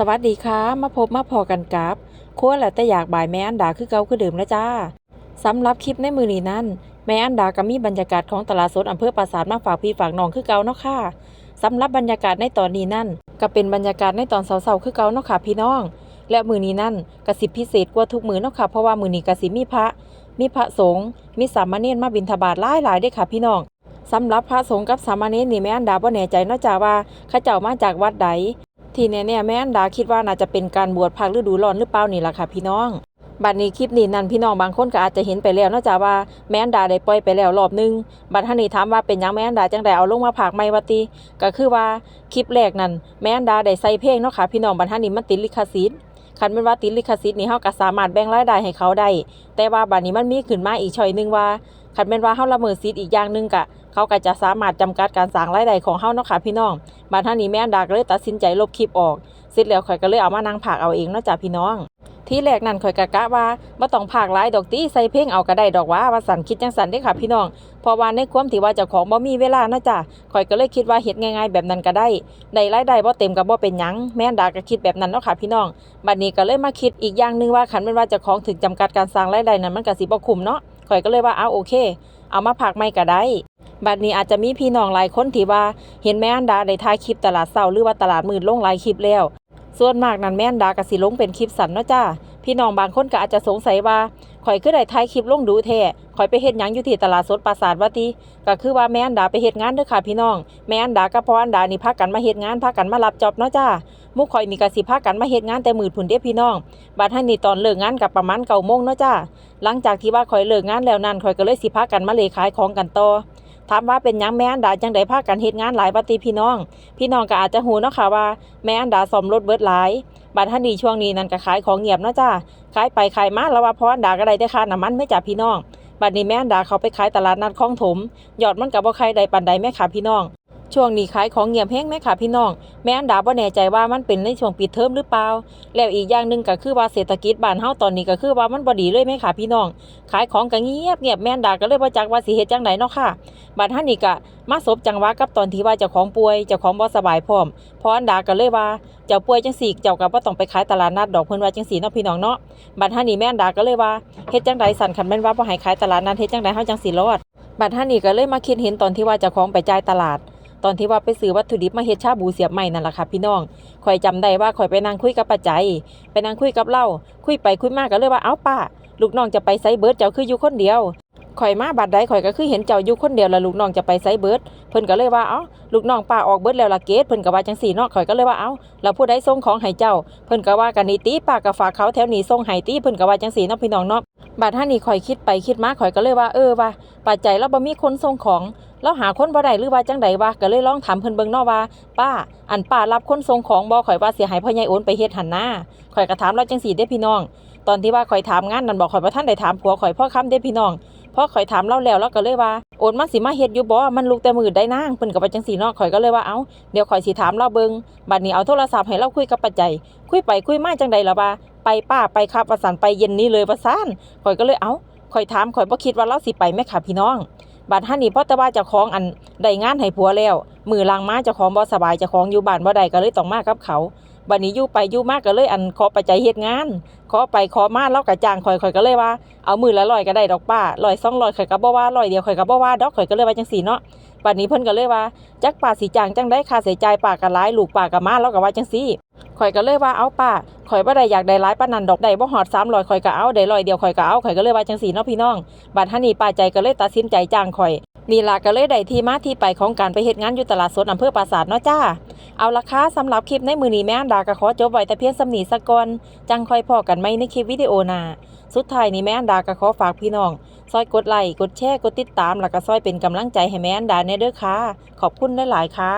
สวัสดีค่ะ มาพบมาพอกันกับครัวแล้วแต่อยากบ่ายแม่อันดาคือเก่าคือเดิมแล้วจ้าสำหรับคลิปในมือนี้นั้นแม่อันดาก็มีบรรยากาศของตลาดสดอำเภอปราสาทมาฝากพี่ฝากน้องคือเก่าเนาะค่ะสำหรับบรรยากาศในตอนนี้นั่น ก็เป็นบรรยากาศในตอนเช้าๆคือเก่าเนาะค่ะพี่น้อง และมือนี้นั่นกสิพิเศษกว่าทุกมือเนาะค่ะเพราะว่ามือนี้กสิมีพระ มีพระสงฆ์มีสามเณรมาบิณฑบาตหลายหลายๆเด้ค่ะพี่น้องสำหรับพระสงฆ์กับสามเณรนี่แม่อันดาบ่แน่ใจเนาะจ้าว่าเขาเจ้ามาจากวัดใด ที่แน่ๆแม่อันดาคิดว่าน่าจะเป็นการบวชภาคฤดูร้อนหรือเปล่านี่ล่ะค่ะพี่น้องบัดนี้คลิปนี้นั่นพี่น้องบางคนก็อาจจะเห็นไปแล้วเนอกจากว่าแม่อันดาได้ปล่อยไปแล้วรอบหนึงบัดท่านนี้ถามว่าเป็นยังแม่อันดาจังไดเอาลงมาผากไม่วะติก็คือว่าคลิปแรกนั่นแม่อันดาได้ใส่เพลงเนาะค่ะพี่น้องบัดท่านนี้มันติดลิขสิทธิ์คันเป็นว่าติดลิขสิทธิ์นี่เฮาก็สามารถแบ่งรายได้ให้เขาได้แต่ว่าบัดนี้มันมีขึ้นมาอีกช่อยหนึงว่า คันเป็นว่าเฮาละเมิดสิทธิ์อีกอย่างหนึงก็เขาก็จะสามารถจำกัดการสร้างรายได้ของเฮาเนาะค่ะพี่น้องบัดท่านนี้แม่นดากเลยตัดสินใจลบคลิปออกเสร็จแล้วข่อยก็เลยเอามานั่งผากเอาเองเนาะจ้ะพี่น้อง ที่แรกนั่นข่อยกะกะว่าบ่ต้องผากหลายดอกตีใส่เพลงเอาก็ได้ดอกว่าว่าสันคิดจังสันเด้ค่ะพี่น้องเพราะว่าในความที่ว่าเจ้าของบ่มีเวลาเนาะจ้ะข่อยก็เลยคิดว่าเฮ็ดง่ายๆแบบนั้นก็ได้ได้รายได้บ่เต็มก็บ่เป็นหยังแม่นดาก็คิดแบบนั้นเนาะค่ะพี่น้องบัดนี้ก็เลยมาคิดอีกอย่างหนึงว่าคันแม่นว่าเจ้าของถึงจำกัดการสร้างรายได้นั้นมันก็สิบ่คุ้มเนาะ ข่อยก็เลยว่าเอาโอเค เอามาผักไม่ก็ได้บัดนี้อาจจะมีพี่น้องหลายคนที่ว่าเห็นแม่อันดาได้ถ่ายคลิปตลาดเศร้าหรือว่าตลาดมืดลงหลายคลิปแล้ว ส่วนมากนั้นแม่นดาก็สิลงเป็นคลิปสั้นเนาะจ้าพี่น้องบางคนก็อาจจะสงสัยว่า ข่อยคือได้ท้ายคลิปลงดูแท้ข่อยไปเฮ็ดหยังอยู่ที่ตลาดสดปราสาทวัติก็คือว่าแม่อันดาไปเฮ็ดงานเด้อค่ะพี่น้อง แม่อันดากับพ่ออันดานี่พากันมาเฮ็ดงานพากันมารับจอบเนาะจ้ามู่ข่อยนี่ก็สิพากันมาเฮ็ดงานแต่มืดพุ่นเด้พี่น้อง บัดให้นี่ตอนเลิกงานกับประมาณ9:00นเนาะจ้าหลังจากที่ว่าข่อยเลิกงานแล้วนั้นข่อยก็เลยสิพากันมาเลขายของกันต่อ ถามว่าเป็นยังแม่อันดาจังได๋พากันเฮ็ดงานหลายปฏิพี่น้อง พี่น้องก็อาจจะหูเนาะค่ะว่าแม่อันดาซ่อมรถเบิดหลายบัดท่านี้ช่วงนี้นั่นก็ขายของเงียบเนาะจ้าขายไปขายมาแล้วว่าพออันดาก็ได้แต่ค่าน้ำมันไม่จ่าพี่น้องบัดนี้แม่อันดาเขาไปขายตลาดนัดคลองถมยอดมันกับบ่ใครใดปันใดแม่ค่ะพี่น้อง ช่วงนี้ขายของเงียบแห้งแม่ค่ะพี่น้อง แม่อันดาบ่แน่ใจว่ามันเป็นในช่วงปิดเทอมหรือเปล่า แล้วอีกอย่างหนึ่งก็คือว่าเศรษฐกิจบ้านเฮาตอนนี้ก็คือว่ามันบ่ดีเลยแม่ค่ะพี่น้อง ขายของก็เงียบเงียบแม่อันดาก็เลยบ่จักว่าสิเฮ็ดจังไดเนาะค่ะบัดท่านี้ก็มาสบจังหวะกับตอนที่ว่าเจ้าของป่วยเจ้าของบ่สบายพร้อมพออันดาก็เลยว่าเจ้าป่วยจังสี่เจ้าก็บ่ต้องไปขายตลาดนัดดอกเพิ่นว่าจังสี่เนาะพี่น้องเนาะบัดท่านี้แม่อันดาก็เลยว่าเฮ็ดจังไดสั่นคันแม่นว่าบ่ให้ขายตลาดนัดเฮ็ดจังไดเฮาจังสิรอดบัดท่านี้ก็เลยมาคิดเห็นตอนที่ว่าเจ้าของไปจ่ายตลาด ตอนที่ว่าไปซื้อวัตถุดิบมาเฮ็ดชาบูเสียบใหม่นั่นแหละค่ะพี่น้องข่อยจำได้ว่าข่อยไปนั่งคุยกับป้าใจ ไปนั่งคุยกับเล่าคุยไปคุยมาก็เลยว่าเอ้าป้าลูกน้องจะไปไสเบิร์ดเจ้าคืออยู่คนเดียวข่อยมาบัดใดข่อยก็คือเห็นเจ้าอยู่คนเดียวแล้วลูกน้องจะไปไสเบิร์ดเพิ่นก็เลยว่าเอ้าลูกน้องป้าออกเบิร์ดแล้วล่ะเกดเพิ่นก็ว่าจังซี่เนาะข่อยก็เลยว่าเอ้าแล้วผู้ใดส่งของให้เจ้า เพิ่นก็ว่ากันนี่ติป้าก็ฝากเขาแถวนี้ส่งให้ติเพิ่นก็ว่าจังซี่เนาะพี่น้องเนาะ บาดท่านี่ข่อยคิดไปคิดมาข่อยก็เลยว่าเออว่าปัจจัยเราบ่มีคนส่งของเราหาคนบ่ได้หรือว่าจังใดวะก็เลยลองถามเพิ่นเบิ่งเนาะว่า ป้า อันป้ารับคนส่งของบ่ข่อยว่าเสียหายพ่อใหญ่โอนไปเฮ็ดหันหน้าข่อยก็ถามเราจังซี่เด้พี่น้อง ตอนที่ว่าข่อยถามงานนั่นบอกข่อยบ่ทันได้ถามผัวข่อยพ่อค้ำเด้พี่น้อง พอข่อยถามเราแล้วเราก็เลยว่าโอนมาสิมาเฮ็ดอยู่บ่มันลุกแต่มือได้นางเพิ่นก็ว่าจังซี่เนาะข่อยก็เลยว่าเอ้าเดี๋ยวข่อยสิถามเราเบิงบัดนี้เอาโทรศัพท์ให้เราคุยกับปัจจัย คุยไปคุยมาจังใดล่ะว่าไปป้าไปครับว่าสันไปเย็นนี้เลยว่าซ่านข่อยก็เลยเอ้าข่อยถามข่อยบ่คิดว่าเราสิไปแม่ค่ะพี่น้องบัดท่านนี้เพราะต่ว่าเจ้าของอันได้งานให้ผัวแล้ว มือลางมาเจ้าของบ่สบายเจ้าของอยู่บ้านบ่ได้ก็เลยต้องมากับเขา บัดนี้ยู่ไปยู่มากก็เลยอันขอปัจจัยเฮ็ดงาน ขอไปขอมาแล้วก็จ้างข่อยข่อยก็เลยว่าเอามือละร้อยก็ได้ดอกป้าร้อยสองร้อยข่อยก็บ่ว่าร้อยเดียวข่อยก็บ่ว่าดอกข่อยก็เลยว่าจังซี่เนาะบัดนี้เพิ่นก็เลยว่าจักป้าสิจ้างจังได้ค่าใช้จ่ายป้าก็หลายลูกป้าก็มาแล้วก็ว่าจังซี่ข่อยก็เลยว่าเอาป้าข่อยบ่ได้อยากได้หลายปานนั้นดอกได้บ่ฮอด300ข่อยก็เอาได้ร้อยเดียวข่อยก็เอาข่อยก็เลยว่าจังซี่เนาะพี่น้องบัดท่านี้ป้าใจก็เลยตัดสินใจจ้างข่อย นี่ล่ะก็เลยได้ที่มาที่ไปของการไปเหตุงานอยู่ตลาดสดอำเภอปราสาทเนาะจ้า เอาละค่ะสำหรับคลิปในมือนี้แม่อันดาก็ขอจบไว้แต่เพียงสำนีสะกก่อนจังค่อยพอกันไหมในคลิปวิดีโอหน้าสุดท้ายนี้แม่อันดาก็ขอฝากพี่น้อง ซอยกดไลค์กดแชร์กดติดตามแล้วก็ซอยเป็นกำลังใจให้แม่อันดาเนเด้อค่ะ ขอบคุณหลายๆค่ะ